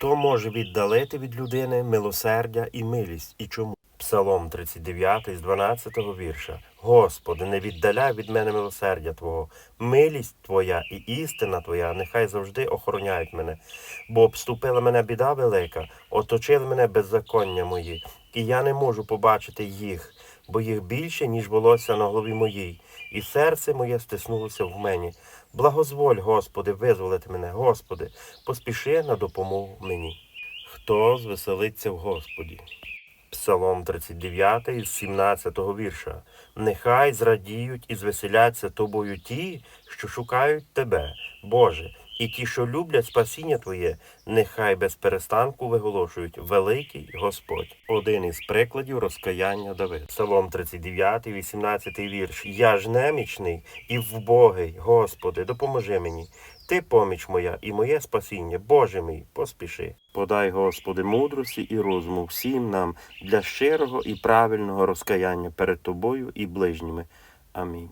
Хто може віддалити від людини милосердя і милість? І чому? Псалом 39 з 12 вірша. Господи, не віддаляй від мене милосердя Твого, милість Твоя і істина Твоя, нехай завжди охороняють мене, бо обступила мене біда велика, оточили мене беззаконня мої, і я не можу побачити їх, бо їх більше, ніж волосся на голові моїй, і серце моє стиснулося в мені. Благозволь, Господи, визволити мене, Господи, поспіши на допомогу мені. Хто звеселиться в Господі? Псалом 39 з 17 вірша. Нехай зрадіють і звеселяться тобою ті, що шукають тебе, Боже, і ті, що люблять спасіння Твоє, нехай без перестанку виголошують великий Господь. Один із прикладів розкаяння Давид. Псалом 39, 18 вірш. Я ж немічний і вбогий, Господи, допоможи мені. Ти поміч моя і моє спасіння, Боже мій, поспіши. Подай, Господи, мудрості і розуму всім нам для щирого і правильного розкаяння перед Тобою і ближніми. Амінь.